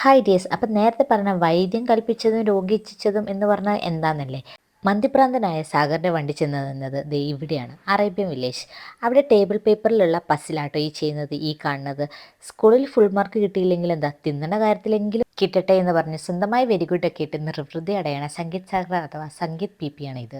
Hi ഡിയസ് അപ്പം നേരത്തെ പറഞ്ഞ വൈദ്യം കൽപ്പിച്ചതും രോഗിച്ചതും എന്ന് പറഞ്ഞാൽ എന്താണെന്നല്ലേ മന്ദിപ്രാന്തനായ സാഗറിന്റെ വണ്ടി ചെന്ന് നിന്നത് ദേ ഇവിടെയാണ്. Arabian village. അവിടെ ടേബിൾ പേപ്പറിലുള്ള പസിലാട്ടോ ഈ ചെയ്യുന്നത് ഈ കാണുന്നത്. സ്കൂളിൽ ഫുൾ മാർക്ക് കിട്ടിയില്ലെങ്കിൽ എന്താ തിന്നണ കാര്യത്തിലെങ്കിലും കിട്ടട്ടെ എന്ന് പറഞ്ഞ്. സ്വന്തമായി വെരി ഗുഡ് ഒക്കെ ഇട്ട് നിർവൃതി അടയണ. സംഗീത് സാഗർ അഥവാ സംഗീത് പി പി ആണ് ഇത്.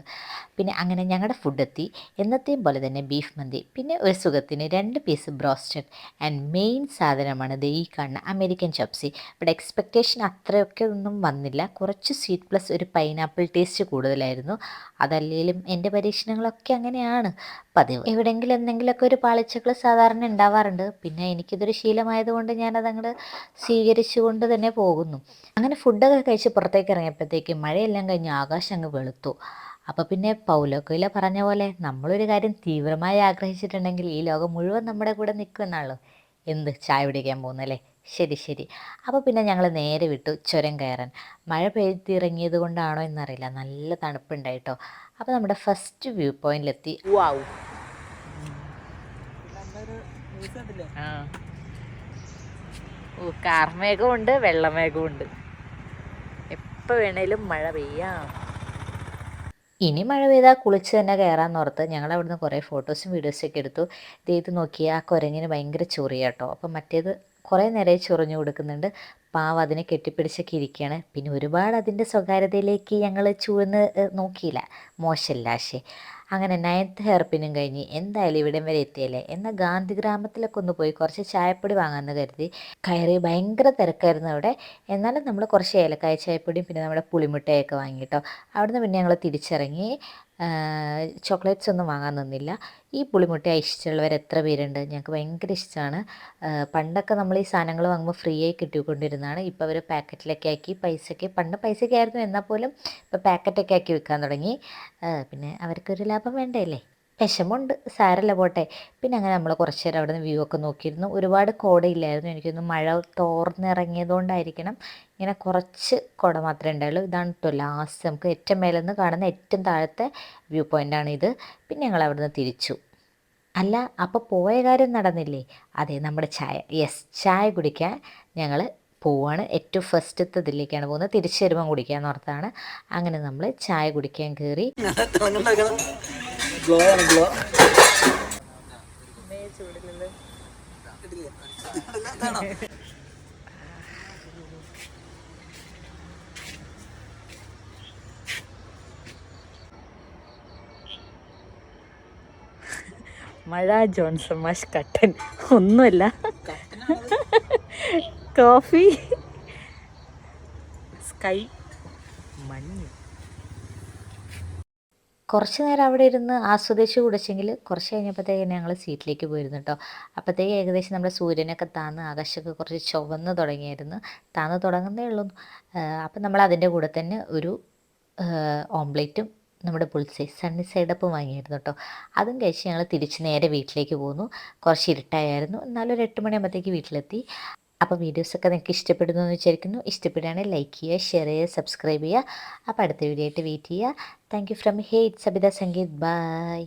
പിന്നെ അങ്ങനെ ഞങ്ങളുടെ ഫുഡ് എത്തി. എന്നത്തെയും പോലെ തന്നെ ബീഫ് മന്തി. പിന്നെ ഒരു സുഖത്തിന് രണ്ട് പീസ് ബ്രോസ്റ്റഡ് ആൻഡ് മെയിൻ സാധനമാണ് ഇത് ഈ കാണുന്ന അമേരിക്കൻ ചപ്സി ഇവിടെ എക്സ്പെക്റ്റേഷൻ അത്രയൊക്കെ ഒന്നും വന്നില്ല. കുറച്ച് സ്വീറ്റ് പ്ലസ് ഒരു പൈനാപ്പിൾ ടേസ്റ്റ് കൂടുതലായിരുന്നു. അതല്ലെങ്കിലും എന്റെ പരീക്ഷണങ്ങളൊക്കെ അങ്ങനെയാണ്. പതിവ്. എവിടെയെങ്കിലും എന്തെങ്കിലുമൊക്കെ ഒരു പാളിച്ചകൾ സാധാരണ ഉണ്ടാവാറുണ്ട്. പിന്നെ എനിക്കിതൊരു ശീലമായതുകൊണ്ട് ഞാനതങ്ങോട്ട് സ്വീകരിച്ചുകൊണ്ട് തന്നെ പോകുന്നു. അങ്ങനെ ഫുഡൊക്കെ കഴിച്ച് പുറത്തേക്ക് ഇറങ്ങിയപ്പോഴത്തേക്ക് മഴയെല്ലാം കഴിഞ്ഞ് ആകാശം അങ്ങ് വെളുത്തു. അപ്പോൾ പിന്നെ പൗലോക്കയില പറഞ്ഞ പോലെ നമ്മളൊരു കാര്യം തീവ്രമായി ആഗ്രഹിച്ചിട്ടുണ്ടെങ്കിൽ ഈ ലോകം മുഴുവൻ നമ്മുടെ കൂടെ നിൽക്കുമെന്നാണല്ലോ എന്ത്? ചായ പിടിക്കാൻ പോകുന്നല്ലേ? ശരി ശരി. അപ്പോൾ പിന്നെ ഞങ്ങൾ നേരെ വിട്ടു ചുരം കയറാൻ. മഴ പെയ്തിറങ്ങിയത് കൊണ്ടാണോ എന്നറിയില്ല. നല്ല തണുപ്പുണ്ടായിട്ടോ. അപ്പോൾ നമ്മുടെ ഫസ്റ്റ് വ്യൂ പോയിന്റിലെത്തി വാവ് ആ. ഓ കാർമേഘവും ഉണ്ട് വെള്ളമേഘവും ഉണ്ട്. എപ്പോൾ വേണേലും മഴ പെയ്യാം. ഇനി മഴ പെയ്താൽ കുളിച്ച് തന്നെ കയറാൻ ഓർത്ത് ഞങ്ങൾ അവിടുന്ന് കുറേ ഫോട്ടോസും വീഡിയോസും ഒക്കെ എടുത്തു. ഇത് നോക്കിയാൽ ആ കുരങ്ങിന് ഭയങ്കര ചൊറിയാട്ടോ. അപ്പം മറ്റേത് കുറേ നേരമായി ചൊറിഞ്ഞു കൊടുക്കുന്നുണ്ട്. പാവം അതിനെ കെട്ടിപ്പിടിച്ചൊക്കെ ഇരിക്കുകയാണ് പിന്നെ ഒരുപാട് അതിന്റെ സ്വകാര്യതയിലേക്ക് ഞങ്ങൾ ചൂഴ്ന്ന് നോക്കിയില്ല. മോശമില്ല പക്ഷേ അങ്ങനെ നയൻത്ത് ഹെയർപ്പിനും കഴിഞ്ഞ് എന്തായാലും ഇവിടം വരെ എത്തിയല്ലേ? എന്നാൽ ഗാന്ധി ഗ്രാമത്തിലൊക്കെ ഒന്ന് പോയി കുറച്ച് ചായപ്പൊടി വാങ്ങാമെന്ന് കരുതി. കയറി ഭയങ്കര തിരക്കായിരുന്നു അവിടെ. എന്നാലും നമ്മൾ കുറച്ച് ഏലക്കായ ചായപ്പൊടിയും പിന്നെ നമ്മുടെ പുളിമുട്ടയൊക്കെ വാങ്ങിയിട്ടോ. അവിടുന്ന് പിന്നെ ഞങ്ങൾ തിരിച്ചിറങ്ങി ചോക്ലേറ്റ്സ് ഒന്നും വാങ്ങാൻ നിന്നില്ല. ഈ പുളിമുട്ട ഇഷ്ടമുള്ളവർ എത്ര പേരുണ്ട്? ഞങ്ങൾക്ക് ഭയങ്കര ഇഷ്ടമാണ്. പണ്ടൊക്കെ നമ്മൾ ഈ സാധനങ്ങൾ വാങ്ങുമ്പോൾ ഫ്രീ ആയി കിട്ടിക്കൊണ്ടിരുന്നതാണ് ഇപ്പോൾ അവർ പാക്കറ്റിലൊക്കെ ആക്കി പൈസയ്ക്ക് പണ്ട് പൈസയ്ക്ക് ആയിരുന്നു എന്നാൽ പോലും ഇപ്പോൾ പാക്കറ്റൊക്കെ ആക്കി വിൽക്കാൻ തുടങ്ങി. പിന്നെ അവർക്കൊരു ലാഭം വേണ്ടല്ലേ? വിഷമമുണ്ട്. സാരല്ല പോട്ടെ. പിന്നെ അങ്ങനെ നമ്മൾ കുറച്ച് നേരം അവിടെ നിന്ന് വ്യൂ ഒക്കെ നോക്കിയിരുന്നു. ഒരുപാട് കോടയില്ലായിരുന്നു. എനിക്കൊന്ന് മഴ തോർന്നിറങ്ങിയതുകൊണ്ടായിരിക്കണം ഇങ്ങനെ കുറച്ച് കുട മാത്രമേ ഉണ്ടായുള്ളൂ. ഇതാണ് കേട്ടോ ലാസ്റ്റ് നമുക്ക് ഏറ്റവും മേലെ നിന്ന് കാണുന്ന ഏറ്റവും താഴത്തെ വ്യൂ പോയിന്റാണ് ഇത്. പിന്നെ ഞങ്ങൾ അവിടെ നിന്ന് തിരിച്ചു. അല്ല അപ്പോൾ പോയ കാര്യം നടന്നില്ലേ? അതെ നമ്മുടെ ചായ. യെസ് ചായ കുടിക്കാൻ ഞങ്ങൾ പോവാണ്. ഏറ്റവും ഫസ്റ്റത്തെ ഇതിലേക്കാണ് പോകുന്നത്. തിരിച്ചു വരുമ്പം കുടിക്കാന്ന് ഓർത്താണ്. അങ്ങനെ നമ്മൾ ചായ കുടിക്കാൻ കയറി മഴ ജോൺസൺ മാഷ് കട്ടൻ. ഒന്നുമല്ല. കോഫി. സ്കൈ. മഞ്ഞ്. കുറച്ച് നേരം അവിടെ ഇരുന്ന് ആസ്വദിച്ച് കുടിച്ചെങ്കിൽ കുറച്ച് കഴിഞ്ഞപ്പോഴത്തേക്ക് ഞങ്ങൾ സീറ്റിലേക്ക് പോയിരുന്നു കേട്ടോ. അപ്പോഴത്തേക്ക് ഏകദേശം നമ്മുടെ സൂര്യനൊക്കെ താന്ന് ആകാശമൊക്കെ കുറച്ച് ചുവന്ന് തുടങ്ങിയായിരുന്നു. താന്ന് തുടങ്ങുന്നേ ഉള്ളൂ. അപ്പം നമ്മൾ അതിന്റെ കൂടെ തന്നെ ഒരു ഓംപ്ലേറ്റും നമ്മുടെ പുൾസൈ സണ്ണി സൈഡപ്പും വാങ്ങിയിരുന്നു കേട്ടോ. അതും കഴിച്ച് ഞങ്ങൾ തിരിച്ച് നേരെ വീട്ടിലേക്ക് പോന്നു. കുറച്ച് ഇരുട്ടായിരുന്നു. എന്നാലും ഒരു എട്ട് മണിയാകുമ്പോഴത്തേക്ക് വീട്ടിലെത്തി. അപ്പോൾ വീഡിയോസൊക്കെ നിങ്ങൾക്ക് ഇഷ്ടപ്പെടുന്നു എന്ന് വിചാരിക്കുന്നു. ഇഷ്ടപ്പെടുകയാണെങ്കിൽ ലൈക്ക് ചെയ്യുക ഷെയർ ചെയ്യുക സബ്സ്ക്രൈബ് ചെയ്യുക. അപ്പോൾ അടുത്ത വീഡിയോ ആയിട്ട് വെയിറ്റ് ചെയ്യുക. താങ്ക് യു ഫ്രം ഹേറ്റ് സബിത സംഗീത് ബൈ